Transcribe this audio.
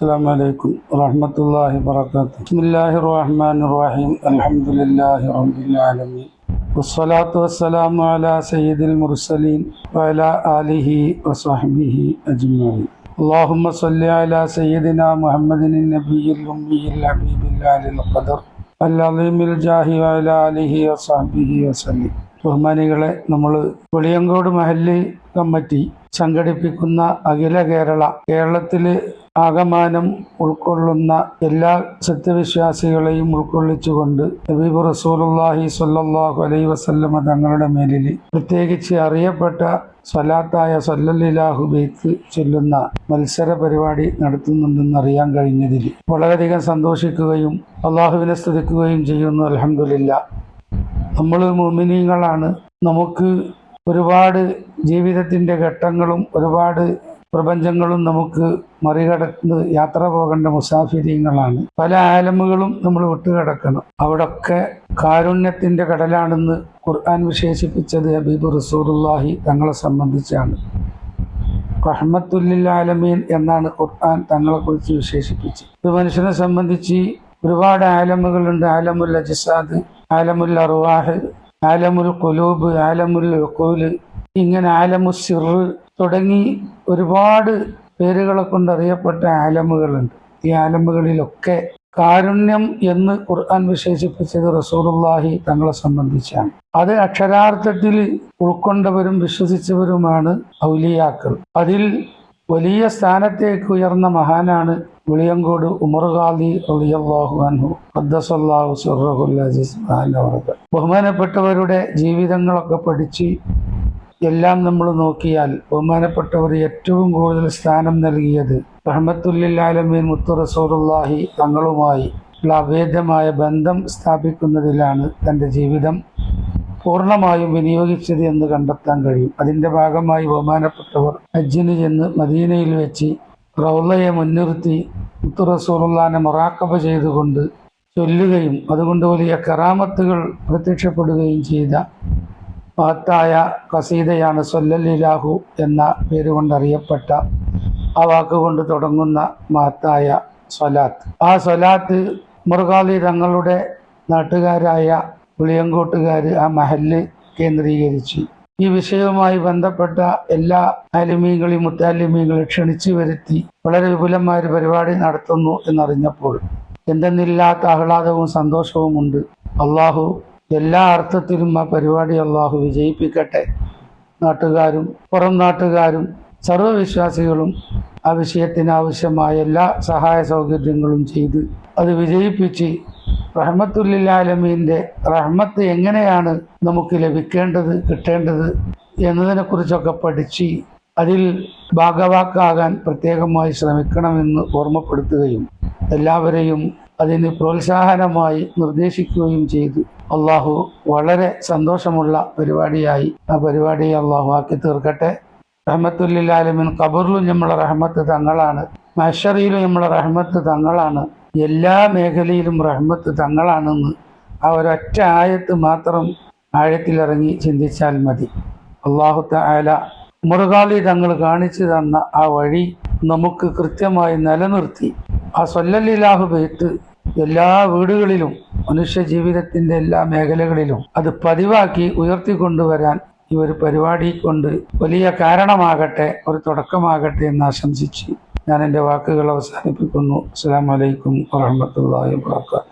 السلام عليكم ورحمة الله وبركاته بسم الله الرحمن الرحيم الحمد لله رب العالمين والصلاة والسلام على سيد المرسلين وعلى آله وصحبه أجمعين اللهم صل على سيدنا محمد النبي الأمي الحبيب العلي القدر العظيم الجاه وعلى آله وصحبه وسلم ബഹുമാനികളെ നമ്മൾ വെളിയങ്കോട് മഹല്ല് കമ്മിറ്റി സംഘടിപ്പിക്കുന്ന അഖില കേരള കേരളത്തില് ആകമാനം ഉൾക്കൊള്ളുന്ന എല്ലാ സത്യവിശ്വാസികളെയും ഉൾക്കൊള്ളിച്ചുകൊണ്ട് നബീബ് റസൂലുല്ലാഹി സ്വല്ലല്ലാഹു അലൈ വസല്ലമ തങ്ങളുടെ മേലിൽ പ്രത്യേകിച്ച് അറിയപ്പെട്ട സ്വലാത്തായ സല്ലല്ലാഹു ചൊല്ലുന്ന മത്സര പരിപാടി നടത്തുന്നുണ്ടെന്ന് അറിയാൻ കഴിഞ്ഞതിൽ വളരെയധികം സന്തോഷിക്കുകയും അള്ളാഹുവിനെ സ്തുതിക്കുകയും ചെയ്യുന്നു അലഹമുല്ല നമ്മൾ മുമിനീങ്ങളാണ് നമുക്ക് ഒരുപാട് ജീവിതത്തിന്റെ ഘട്ടങ്ങളും ഒരുപാട് പ്രപഞ്ചങ്ങളും നമുക്ക് മറികടന്ന് യാത്ര പോകേണ്ട മുസാഫിര്യങ്ങളാണ് പല ആലമുകളും നമ്മൾ വിട്ടുകിടക്കണം. അവിടൊക്കെ കാരുണ്യത്തിന്റെ കടലാണെന്ന് ഖുർആൻ വിശേഷിപ്പിച്ചത് ഹബീബ് റസൂറുല്ലാഹി തങ്ങളെ സംബന്ധിച്ചാണ്. റഹ്മത്തുല്ലിൽ ആലമീൻ എന്നാണ് ഖുർആൻ തങ്ങളെക്കുറിച്ച് വിശേഷിപ്പിച്ചത്. ഒരു മനുഷ്യനെ സംബന്ധിച്ച് ഒരുപാട് ആലമുകളുണ്ട്. ആലമുൽ അജിസാദ് ആലമുൽ അറുവാഹ് ആലമുൽ കുലൂബ് ആലമുൽ ഉഖൂൽ ഇങ്ങനെ ആലമു സിറ് തുടങ്ങി ഒരുപാട് പേരുകളെ കൊണ്ട് അറിയപ്പെട്ട ആലമുകളുണ്ട്. ഈ ആലമുകളിലൊക്കെ കാരുണ്യം എന്ന് ഖുർആൻ വിശേഷിപ്പിച്ചത് റസൂറുല്ലാഹി തങ്ങളെ സംബന്ധിച്ചാണ്. അത് അക്ഷരാർത്ഥത്തിൽ ഉൾക്കൊണ്ടവരും വിശ്വസിച്ചവരുമാണ് ഔലിയാക്കൾ. അതിൽ വലിയ സ്ഥാനത്തേക്ക് ഉയർന്ന മഹാനാണ് വിളിയങ്കോട് ഉമർ ഖാദി അൻഹു. ബഹുമാനപ്പെട്ടവരുടെ ജീവിതങ്ങളൊക്കെ പഠിച്ച് എല്ലാം നമ്മൾ നോക്കിയാൽ ബഹുമാനപ്പെട്ടവർ ഏറ്റവും കൂടുതൽ സ്ഥാനം നൽകിയത് റഹ്മത്തുല്ലാലമീൻ മുത്തു റസൂലുള്ളാഹി തങ്ങളുമായി ഉള്ള അഭേദ്യമായ ബന്ധം സ്ഥാപിക്കുന്നതിലാണ് തന്റെ ജീവിതം പൂർണമായും വിനിയോഗിച്ചത് എന്ന് കണ്ടെത്താൻ കഴിയും. അതിന്റെ ഭാഗമായി ബഹുമാനപ്പെട്ടവർ ഹജ്ജിന് ചെന്ന് മദീനയിൽ വെച്ച് റൗലയെ മുൻനിർത്തി മുത്തു റസൂലുള്ളാനെ മൊറാക്കബ ചെയ്തുകൊണ്ട് ചൊല്ലുകയും അതുകൊണ്ട് വലിയ കറാമത്തുകൾ പ്രത്യക്ഷപ്പെടുകയും ചെയ്ത മഹത്തായ കസീതയാണ് സൊല്ലലിലാഹു എന്ന പേര് അറിയപ്പെട്ട ആ വാക്കുകൊണ്ട് തുടങ്ങുന്ന മഹത്തായ സ്വലാത്ത്. ആ സ്വലാത്ത് മുറുകാലി തങ്ങളുടെ നാട്ടുകാരായ പുളിയങ്കോട്ടുകാർ ആ മഹല്ല് കേന്ദ്രീകരിച്ച്. ഈ വിഷയവുമായി ബന്ധപ്പെട്ട എല്ലാ അലിമീങ്ങളെയും മുത്താലിമീങ്ങളെ ക്ഷണിച്ചു വരുത്തി വളരെ വിപുലമായ ഒരു പരിപാടി നടത്തുന്നു എന്നറിഞ്ഞപ്പോൾ എന്തെന്നില്ലാത്ത ആഹ്ലാദവും സന്തോഷവും ഉണ്ട് അള്ളാഹു എല്ലാ അർത്ഥത്തിലും ആ പരിപാടി അള്ളാഹു വിജയിപ്പിക്കട്ടെ. നാട്ടുകാരും പുറം നാട്ടുകാരും സർവവിശ്വാസികളും ആ വിഷയത്തിനാവശ്യമായ എല്ലാ സഹായ സൗകര്യങ്ങളും ചെയ്ത് അത് വിജയിപ്പിച്ച് റഹ്മത്തുല്ലാലമീന്റെ റഹ്മത്ത് എങ്ങനെയാണ് നമുക്ക് ലഭിക്കേണ്ടത് കിട്ടേണ്ടത് എന്നതിനെക്കുറിച്ചൊക്കെ പഠിച്ച് അതിൽ ഭാഗവാക്കാകാൻ പ്രത്യേകമായി ശ്രമിക്കണമെന്ന് ഓർമ്മപ്പെടുത്തുകയും എല്ലാവരെയും അതിന് പ്രോത്സാഹനമായി നിർദ്ദേശിക്കുകയും ചെയ്തു. അള്ളാഹു വളരെ സന്തോഷമുള്ള പരിപാടിയായി. ആ പരിപാടി അള്ളാഹു ആക്കി തീർക്കട്ടെ. റഹ്മത്തുല്ലാലമിൻ കബറിലും നമ്മളെ റഹ്മത്ത് തങ്ങളാണ്. മഷറിയിലും നമ്മളെ റഹ്മത്ത് തങ്ങളാണ്. എല്ലാ മേഖലയിലും റഹ്മത്ത് തങ്ങളാണെന്ന് ആ ഒരൊറ്റ ആയത്ത് മാത്രം ആഴത്തിലിറങ്ങി ചിന്തിച്ചാൽ മതി. അള്ളാഹു താല മുറുകാളി തങ്ങൾ കാണിച്ചു തന്ന ആ വഴി നമുക്ക് കൃത്യമായി നിലനിർത്തി. ആ സൊല്ലലിലാഹു ബെയ്ത്ത് എല്ലാ വീടുകളിലും മനുഷ്യ ജീവിതത്തിന്റെ എല്ലാ മേഖലകളിലും അത് പതിവാക്കി ഉയർത്തിക്കൊണ്ടുവരാൻ ഈ ഒരു പരിപാടി കൊണ്ട് വലിയ കാരണമാകട്ടെ ഒരു തുടക്കമാകട്ടെ എന്ന് ആശംസിച്ച് ഞാൻ എന്റെ വാക്കുകൾ അവസാനിപ്പിക്കുന്നു. അസ്സാം വലൈക്കും വാഹമത്തല്ലാ വാത്തു